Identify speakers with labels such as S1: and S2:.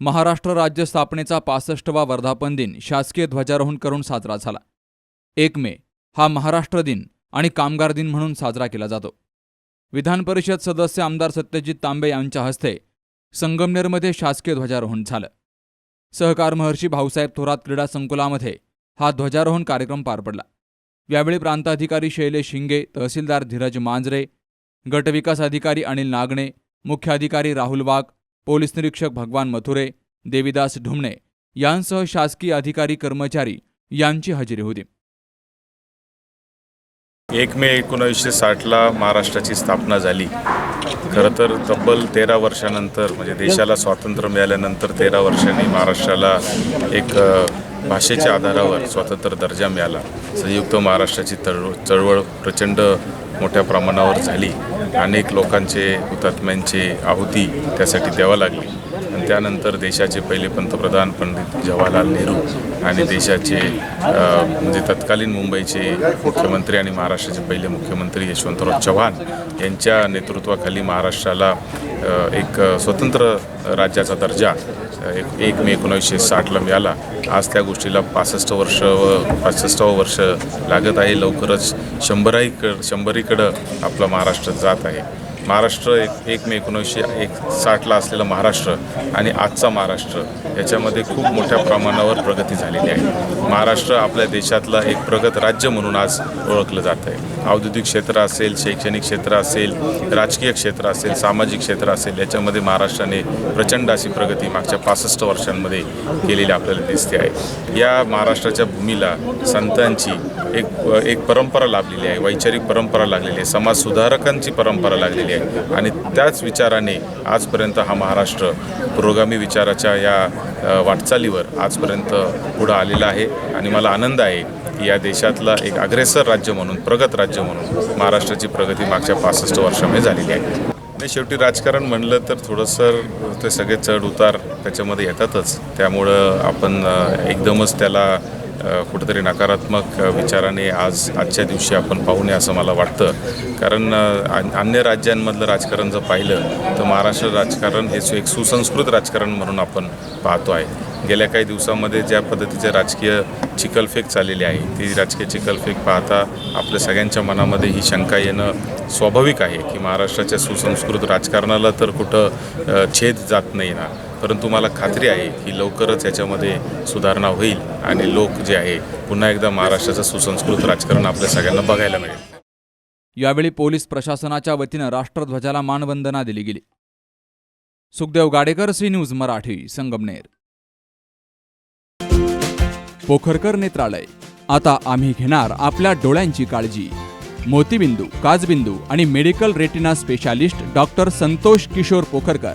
S1: महाराष्ट्र राज्य स्थापनेचा पासष्टवा वर्धापन दिन शासकीय ध्वजारोहण करून साजरा झाला. एक मे हा महाराष्ट्र दिन आणि कामगार दिन म्हणून साजरा केला जातो. विधान परिषद सदस्य आमदार सत्यजित तांबे यांच्या हस्ते संगमनेरमध्ये शासकीय ध्वजारोहण झालं. सहकार महर्षी भाऊसाहेब थोरात क्रीडा संकुलामध्ये हा ध्वजारोहण कार्यक्रम पार पडला. यावेळी प्रांताधिकारी शैलेश शिंगे तहसीलदार धीरज मांजरे गटविकास अधिकारी अनिल नागणे मुख्याधिकारी राहुल वाघ पोलीस निरीक्षक भगवान मथुरे देविदास ढुमणे यांसह शासकीय अधिकारी कर्मचारी यांची हजेरी होती.
S2: एक मे एकोणीसशे साठला महाराष्ट्राची स्थापना झाली. खरं तर तब्बल तेरा वर्षानंतर म्हणजे देशाला स्वातंत्र्य मिळाल्यानंतर तेरा वर्षांनी महाराष्ट्राला एक भाषेच्या आधारावर स्वतंत्र दर्जा मिळाला. संयुक्त महाराष्ट्राची चळवळ चळवळ प्रचंड मोठ्या प्रमाणावर झाली. अनेक लोकांचे हुतात्म्यांचे आहुती त्यासाठी द्यावं लागली. आणि त्यानंतर देशाचे पहिले पंतप्रधान पंडित जवाहरलाल नेहरू आणि देशाचे म्हणजे तत्कालीन मुंबईचे मुख्यमंत्री आणि महाराष्ट्राचे पहिले मुख्यमंत्री यशवंतराव चव्हाण यांच्या नेतृत्वाखाली महाराष्ट्राला एक स्वतंत्र राज्याचा दर्जा एक एक मे एकोणीसशे साठला मिळाला. आज त्या गोष्टीला पासष्ट वर्ष व पासष्टावं वर्ष लागत आहे. लवकरच शंभराईकडं शंभरीकडं आपला महाराष्ट्र जात आहे. महाराष्ट्र एक एक मे एकोणीसशे एक साठला असलेला महाराष्ट्र आणि आजचा महाराष्ट्र याच्यामध्ये खूप मोठ्या प्रमाणावर प्रगती झालेली आहे. महाराष्ट्र आपल्या देशातला एक प्रगत राज्य म्हणून आज ओळखलं जात आहे. औद्योगिक क्षेत्र असेल शैक्षणिक क्षेत्र असेल राजकीय क्षेत्र असेल सामाजिक क्षेत्र असेल याच्यामध्ये महाराष्ट्राने प्रचंड अशी प्रगती मागच्या पासष्ट वर्षांमध्ये केलेली आपल्याला दिसते आहे. या महाराष्ट्राच्या भूमीला संतांची एक एक परंपरा लाभलेली आहे वैचारिक परंपरा लागलेली आहे समाज सुधारकांची परंपरा लागलेली आहे. आणि त्याच विचाराने आजपर्यंत हा महाराष्ट्र पुरोगामी विचाराच्या या वाटचालीवर आजपर्यंत पुढं आलेला आहे. आणि मला आनंद आहे की या देशातला एक अग्रेसर राज्य म्हणून प्रगत राज्य म्हणून महाराष्ट्राची प्रगती मागच्या पासष्ट वर्षामध्ये झालेली आहे. आणि शेवटी राजकारण म्हणलं तर थोडंसं ते सगळे चढ उतार त्याच्यामध्ये येतातच. त्यामुळं आपण एकदमच त्याला कुठेतरी नकारात्मक विचाराने आज आजच्या दिवशी आपण पाहू नये असं मला वाटतं. कारण अन्य राज्यांमधलं राजकारण जर पाहिलं तर महाराष्ट्र राजकारण हे एक सुसंस्कृत राजकारण म्हणून आपण पाहतो आहे. गेल्या काही दिवसामध्ये ज्या पद्धतीचे राजकीय चिखलफेक चाललेली आहे ती राजकीय चिखलफेक पाहता आपल्या सगळ्यांच्या मनामध्ये ही शंका येणं स्वाभाविक आहे की महाराष्ट्राच्या सुसंस्कृत राजकारणाला तर कुठं छेद जात नाही ना. परंतु मला खात्री आहे की लवकरच याच्यामध्ये सुधारणा होईल आणि लोक जे आहे पुन्हा एकदा महाराष्ट्राचं सुसंस्कृत राजकारण आपल्या सगळ्यांना बघायला मिळेल.
S1: यावेळी पोलीस प्रशासनाच्या वतीनं राष्ट्रध्वजाला मानवंदना दिली गेली. Sukhdev Gadekar C news Marathi Sangamner. Pokharkar नेत्रालय. आता आम्ही घेणार आपल्या डोळ्यांची काळजी. मोतीबिंदू काजबिंदू आणि medical retina specialist doctor Santosh Kishor Pokharkar.